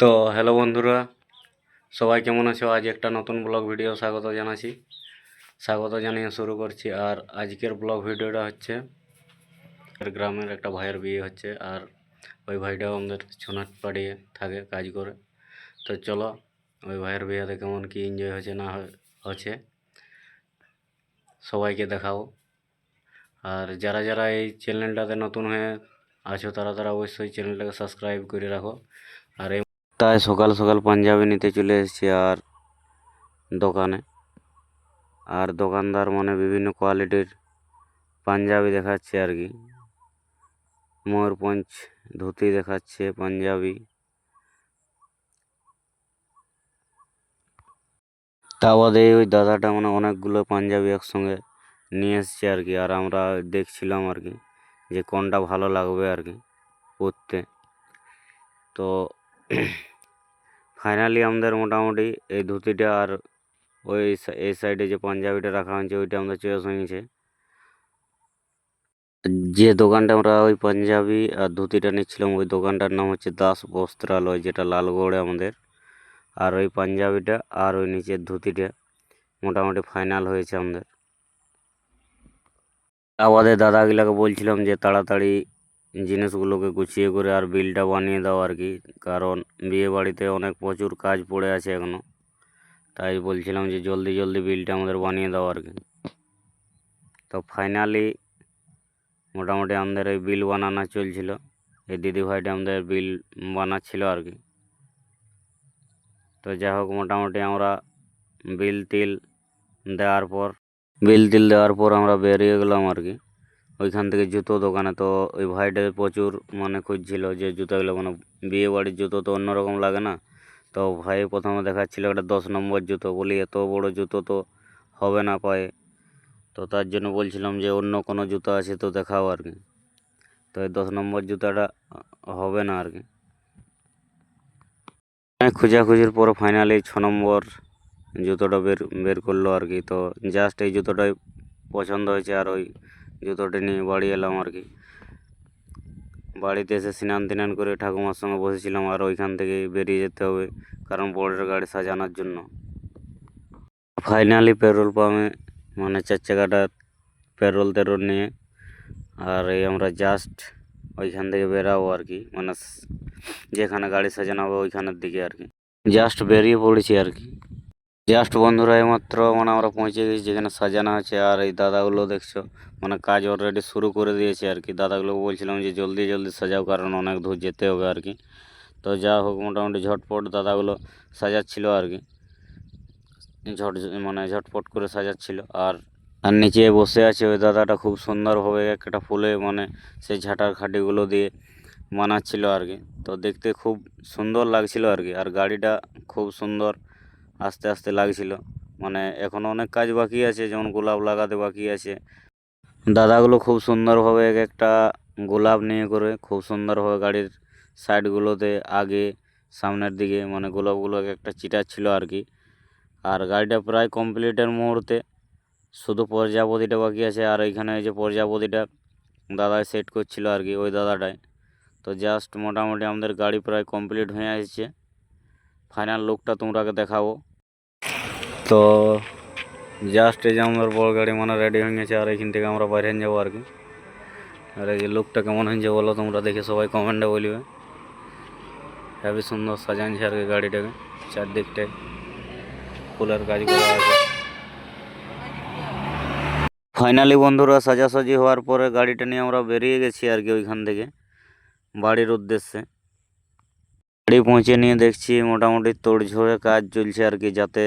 তো হ্যালো বন্ধুরা, সবাই কেমন আছো? আজ একটা নতুন ব্লগ ভিডিও স্বাগত জানাচ্ছি। স্বাগত জানিয়ে শুরু করছি। আর আজকের ব্লগ ভিডিওটা হচ্ছে গ্রামের একটা ভাইয়ের বিয়ে হচ্ছে আর ওই ভাইটাও আমাদের ছোনাট পাড়িয়ে থাকে কাজ করে। তো চলো, ওই ভাইয়ের বিয়েতে কেমন কি এনজয় হচ্ছে না হচ্ছে সবাইকে দেখাও। আর যারা যারা এই চ্যানেলটাতে নতুন হয়ে আছো, তারা তারা অবশ্যই চ্যানেলটাকে সাবস্ক্রাইব করে রাখো। আর তাই সকাল সকাল পাঞ্জাবি নিতে চলে এসেছি আর দোকানে। আর দোকানদার মানে বিভিন্ন কোয়ালিটির পাঞ্জাবি দেখাচ্ছে আর কি। ময়ূরপঞ্চ ধুতি দেখাচ্ছে পাঞ্জাবি। তা বাদে ওই দাদাটা মানে অনেকগুলো পাঞ্জাবি একসঙ্গে নিয়ে এসছে আর কি, আর আমরা দেখছিলাম আর কি যে কোনটা ভালো লাগবে আর কি পরতে। তো ফাইনালি আমাদের মোটামুটি এই ধুতিটা আর ওই এই সাইডে যে পাঞ্জাবিটা রাখা হয়েছে, ওইটা আমাদের চয়েস হয়েছে যে দোকানটা আমরা ওই পাঞ্জাবি আর ধুতিটা নিচ্ছিলাম, ওই দোকানটার নাম হচ্ছে দাস বস্ত্রালয়, যেটা লালগড়ে আমাদের। আর ওই পাঞ্জাবিটা আর ওই নিচের ধুতিটা মোটামুটি ফাইনাল হয়েছে আমাদের। আমাদের দাদাগুলাকে বলছিলাম যে তাড়াতাড়ি জিনিসগুলোকে গুছিয়ে করে আর বিলটা বানিয়ে দাও আর কি। কারণ বিয়ে বাড়িতে অনেক প্রচুর কাজ পড়ে আছে এখনও তাই বলছিলাম যে জলদি জলদি বিলটা আমাদের বানিয়ে দাও আর কি। তো ফাইনালি মোটামুটি আমাদের ওই বিল বানানো চলছিল। এই দিদি ভাইটা আমাদের বিল বানাচ্ছিল আর কি। তো যাই হোক, মোটামুটি আমরা বিল তিল দেওয়ার পর, বিল তিল দেওয়ার পর আমরা বেরিয়ে গেলাম আর কি। ওইখান থেকে জুতো দোকানে তো ওই ভাইটা প্রচুর মানে খুঁজছিল যে জুতোগুলো মানে বিয়ে বাড়ির জুতো তো অন্যরকম লাগে না। তো ভাই প্রথমে দেখাচ্ছিল একটা দশ নম্বর জুতো। বলি, এত বড় জুতো তো হবে না পায়ে তো তার জন্য বলছিলাম যে, অন্য কোনো জুতো আছে তো দেখাও আর কি। তো এই দশ নম্বর জুতাটা হবে না আর কি। অনেক খোঁজাখুঁজির পর ফাইনালি ছ নম্বর জুতোটা বের বের করল আর কি। তো জাস্ট এই জুতোটাই পছন্দ হয়েছে আর ওই জুতোটা নিয়ে বাড়ি এলাম আর কি। বাড়িতে এসে স্নান তিনান করে ঠাকুমার সঙ্গে বসেছিলাম আর ওইখান থেকে বেরিয়ে যেতে হবে কারণ বড়ের গাড়ি সাজানোর জন্য। ফাইনালি পেট্রোল পাম্পে মানে চার চাকাটা পেট্রোল টেরোল নিয়ে আর এই আমরা জাস্ট ওইখান থেকে বেরাবো আর কি মানে যেখানে গাড়ি সাজানো হবে ওইখানের দিকে আর কি। জাস্ট বেরিয়ে পড়েছি আর কি। জাস্ট বন্ধুরা এইমাত্র মানে আমরা পৌঁছে গেছি, যেখানে সাজানো আছে আর এই দাদাগুলো দেখছ মানে কাজ অলরেডি শুরু করে দিয়েছে আর কি। দাদাগুলো বলছিলাম যে জলদি জলদি সাজাও, কারণ অনেক দূর যেতে হবে আর কি। তো যা হোক, মোটামুটি ঝটপট দাদাগুলো সাজাচ্ছিল আর কি। ঝট মানে ঝটপট করে সাজাচ্ছিল। আর আর নিচে বসে আছে ওই দাদাটা, খুব সুন্দরভাবে একটা ফুলে মানে সেই ঝাঁটার খাটিগুলো দিয়ে বানাচ্ছিল আর কি। তো দেখতে খুব সুন্দর লাগছিল আর কি। আর গাড়িটা খুব সুন্দর আস্তে আস্তে লাগছিল। মানে এখনও অনেক কাজ বাকি আছে, যেমন গোলাপ লাগাতে বাকি আছে। দাদাগুলো খুব সুন্দরভাবে এক একটা গোলাপ নিয়ে করে, খুব সুন্দরভাবে গাড়ির সাইডগুলোতে আগে, সামনের দিকে মানে গোলাপগুলো এক একটা চিটাচ্ছিল আর কি। আর গাড়িটা প্রায় কমপ্লিটের মুহূর্তে শুধু প্রজাপতিটা বাকি আছে, আর ওইখানে এই যে প্রজাপতিটা দাদা সেট করছিল আর কি, ওই দাদাটাই। তো জাস্ট মোটামুটি আমাদের গাড়ি প্রায় কমপ্লিট হয়ে আসছে। ফাইনাল লুকটা তোমরাকে দেখাবো। তো জাস্ট এই যে আমাদের বড় গাড়ি মানে রেডি হয়ে গেছে, আর এখান থেকে আমরা বাইরে যাব আর কি। আর এই যে লুকটা কেমন হয়েছে বলো তোমরা দেখে সবাই কমেন্টে বলবে। হেবি সুন্দর সাজানছে আর কি গাড়িটাকে, চারদিকটায় ফুলের কাজ করা আছে। ফাইনালি বন্ধুরা সাজাসাজি হওয়ার পরে গাড়িটা নিয়ে আমরা বেরিয়ে গেছি আর কি ওইখান থেকে, বাড়ির উদ্দেশ্যে। বাড়ি পৌঁছে নিয়ে দেখছি মোটামুটি তোড়ঝোড়ে কাজ চলছে আর কি, যাতে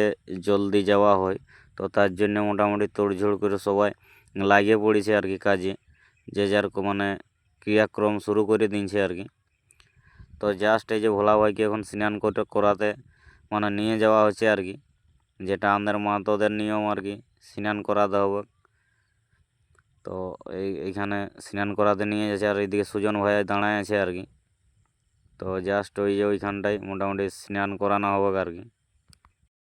জলদি যাওয়া হয়। তো তার জন্য মোটামুটি তোড়ঝোড় করে সবাই লাগিয়ে পড়েছে আর কি কাজে। যে যার মানে ক্রিয়াক্রম শুরু করে দিয়েছে আর কি। তো জাস্ট এই যে ভোলা ভাইকে এখন স্নান করে করাতে মানে নিয়ে যাওয়া হচ্ছে আর কি। যেটা আমাদের মাতোদের নিয়ম আর কি, স্নান করাতে হবে। তো এই এইখানে স্নান করাতে নিয়ে যাচ্ছে আর এইদিকে সুজন ভাই দাঁড়ায় আছে আর কি। তো জাস্ট ওই যে ওইখানটায় মোটামুটি স্নান করানো হবে আর কি।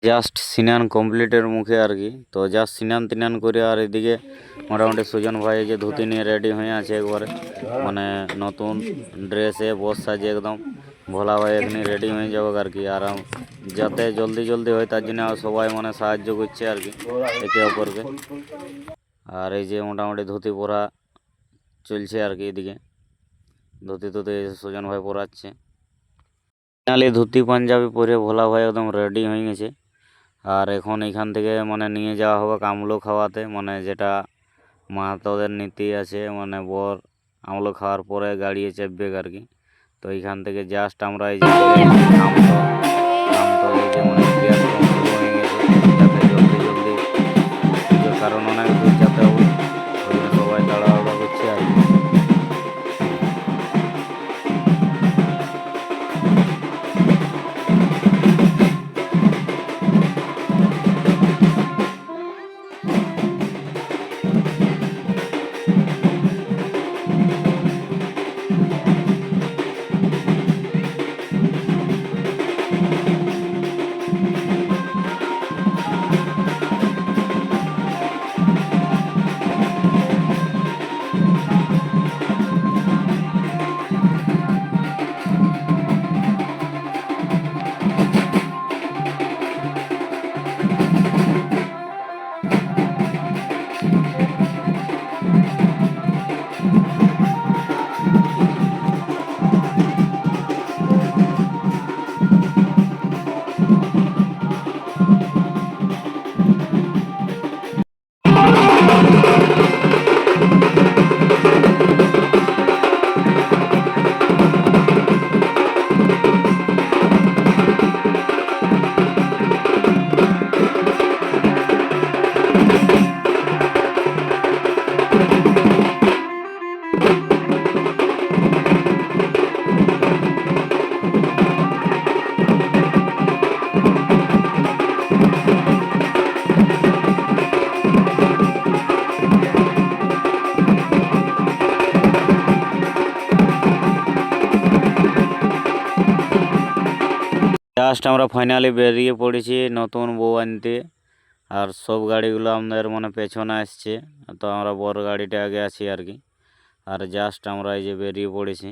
জাস্ট স্নান কমপ্লিটের মুখে আর কি। তো জাস্ট স্নান তিনান করে আর এদিকে মোটামুটি সুজন ভাই যে ধুতি নিয়ে রেডি হয়ে আছে একবারে। মানে নতুন ড্রেসে বস সাজে একদম। ভোলা ভাই এখানে রেডি হয়ে যাব আর কি। আর যাতে জলদি জলদি হয় তার জন্য সবাই মানে সাহায্য করছে আর কি একে অপরকে। আর এই যে মোটামুটি ধুতি পরা চলছে আর কি এদিকে। ধুতি টুতি সুজন ভাই পরাচ্ছে। ফাইনালি ধুতি পাঞ্জাবি পরে ভোলা ভাই একদম রেডি হয়ে গেছে। আর এখন এখান থেকে মানে নিয়ে যাওয়া হবে কামলো খাওয়াতে। মানে যেটা মাহাতোদের নীতি আছে মানে বর আমলো খাওয়ার পরে গাড়িয়ে চাপবে আর কি তো এইখান থেকে জাস্ট আমরা এই যে মানে জলদি জলদি কারণ অনেক জাস্ট আমরা ফাইনালি বেরিয়ে পড়েছি নতুন বউ আনতে। আর সব গাড়িগুলো আমাদের মানে পেছনে আসছে। তো আমরা বড় গাড়িটা আগে আছি আর কি। আর জাস্ট আমরা এই যে বেরিয়ে পড়েছি।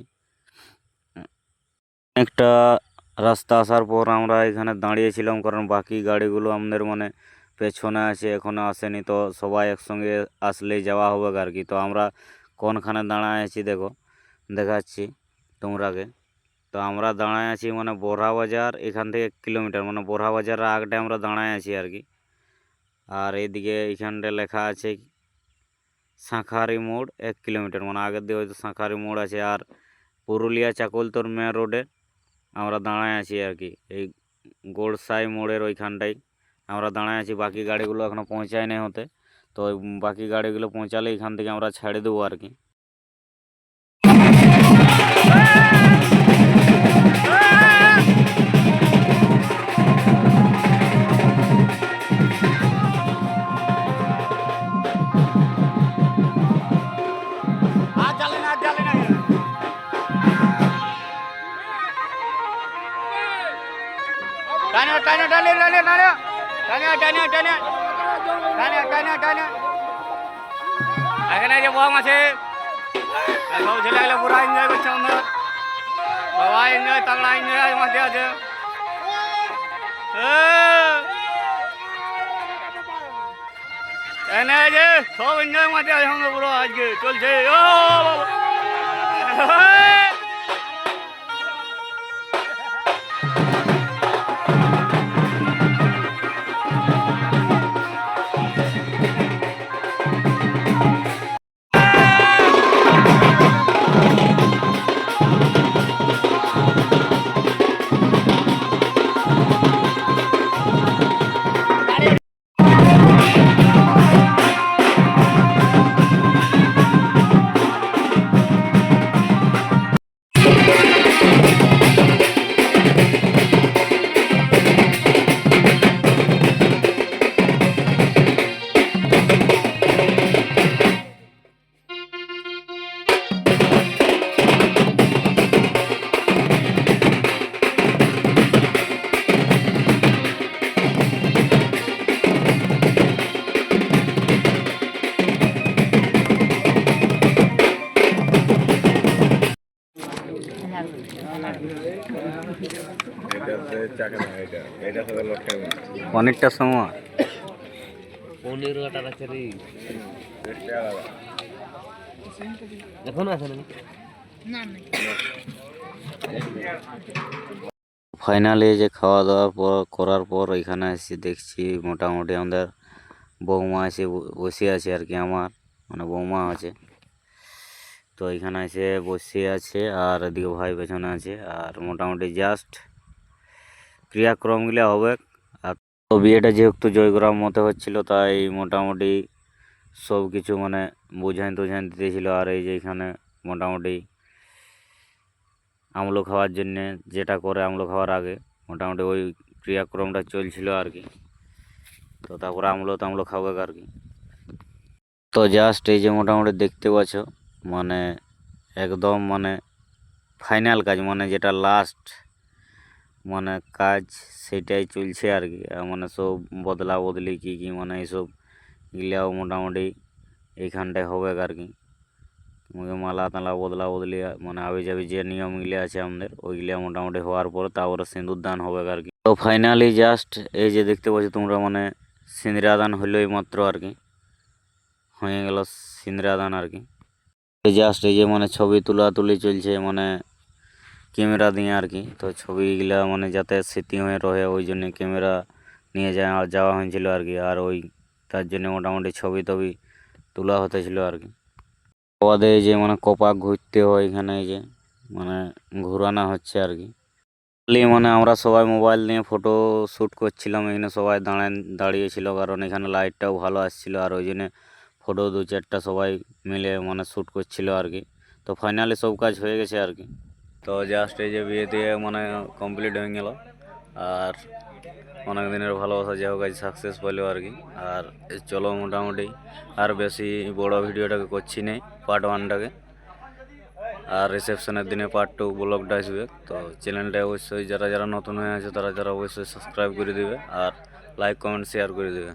একটা রাস্তা আসার পর আমরা এখানে দাঁড়িয়েছিলাম, কারণ বাকি গাড়িগুলো আমাদের মানে পেছনে আছে, এখনও আসেনি। তো সবাই একসঙ্গে আসলেই যাওয়া হবে আর কি। তো আমরা কোনখানে দাঁড়ায় আছি দেখো, দেখাচ্ছি তোমরাকে তো আমরা দাঁড়ায় আছি মানে বোরহা বাজার, এখান থেকে এক কিলোমিটার মানে বোরহা বাজারের আগটায় আমরা দাঁড়ায় আছি আর কি। আর এইদিকে এইখানটা লেখা আছে শাঁখারি মোড়, এক কিলোমিটার মানে আগের দিকে হয়তো শাঁখারি মোড় আছে। আর পুরুলিয়া চাকলতোর মেন রোডে আমরা দাঁড়ায় আছি আর কি, এই গোড়সাই মোড়ের ওইখানটাই আমরা দাঁড়ায় আছি। বাকি গাড়িগুলো এখনও পৌঁছায় নাই হতে, তো বাকি গাড়িগুলো পৌঁছালে এখান থেকে আমরা ছেড়ে দেবো আর কি। Tanya, tanya, tanya, tanya, tanya. Tanya, tanya, tanya. Tanya, tanya, tanya. এখানে যে বং আছে সব ছেলেগুলো পুরা এনজয় করছে আমরা বাবা এনজয় তাগড়া এনজয় মাঝে আছে এনে যে সব এনজয় মাঝে আছে আমরা পুরো আজকে চলছে ও বাবা পনিরটার সময়। পনেরো এখন আছে ফাইনালি যে খাওয়া দাওয়ার পর করার পর এখানে এসে দেখছি মোটামুটি আমাদের বৌমা এসে বসে আছে আর কি আমার মানে বৌমা আছে। তো এখানে এসে বসে আছে আর এদিকে ভাই পেছনে আছে। আর মোটামুটি জাস্ট ক্রিয়াক্রমগুলো হবে। আর তো বিয়েটা যেহেতু জয়গ্রাম মতে হচ্ছিল, তাই মোটামুটি সব কিছু মানে বোঝাইন টোঝাইন দিতেছিল। আর এই যে এখানে মোটামুটি আমলো খাওয়ার জন্যে যেটা করে আমলো খাওয়ার আগে মোটামুটি ওই ক্রিয়াক্রমটা চলছিল আর কি। তো তারপরে আমলো তামলো খাবে আর কি। তো জাস্ট এই যে মোটামুটি দেখতে পাচ্ছ মানে একদম মানে ফাইনাল কাজ মানে যেটা লাস্ট মানে কাজ সেটাই চলছে আর কি। মানে সব বদলা বদলি কী কী মানে এইসব এগুলাও মোটামুটি এইখানটায় হবে আর কি। মালা তালা বদলা বদলি মানে আবি যাবি যে নিয়মগুলি আছে আমাদের, ওইগুলা মোটামুটি হওয়ার পর তারপরে সিঁদুর দান হবে আর কি। তো ফাইনালি জাস্ট এই যে দেখতে পাচ্ছ তোমরা মানে সিন্দুরা দান হইল এই মাত্র আর কি। হয়ে গেল সিন্দুরা দান আর কি। জাস্ট এই যে মানে ছবি তোলা তুলি চলছে মানে ক্যামেরা দিয়ে আর কি। তো ছবিগুলা মানে যাতে স্মৃতি হয়ে রহে, ওই জন্য ক্যামেরা নিয়ে যাওয়া যাওয়া হয়েছিল আর কি। আর ওই তার জন্য মোটামুটি ছবি টবি তোলা হতেছিল আর কি। এই যে মানে কপা ঘুরতে হয় এখানে যে মানে ঘুরানো হচ্ছে আর কি। খালি মানে আমরা সবাই মোবাইল নিয়ে ফটো শ্যুট করছিলাম, এখানে সবাই দাঁড়ায়, দাঁড়িয়েছিল, কারণ এখানে লাইটটাও ভালো আসছিল, আর ওই জন্যে ফটো দু চারটা সবাই মিলে মানে শ্যুট করছিল আর কি। তো ফাইনালি সব কাজ হয়ে গেছে আর কি। তো জাস্ট এই যে বিয়ে দিয়ে মানে কমপ্লিট হয়ে গেল। আর অনেক দিনের ভালোবাসা যে হোক, আজ সাকসেস পেল আর কি। আর চলো মোটামুটি আর বেশি বড় ভিডিওটাকে করছি নেই পার্ট ওয়ানটাকে আর রিসেপশনের দিনে পার্ট টু ব্লগটা আসবে। তো চ্যানেলটা অবশ্যই যারা যারা নতুন হয়ে আছে, তারা যারা অবশ্যই সাবস্ক্রাইব করে দেবে। আর লাইক কমেন্ট শেয়ার করে দিবে।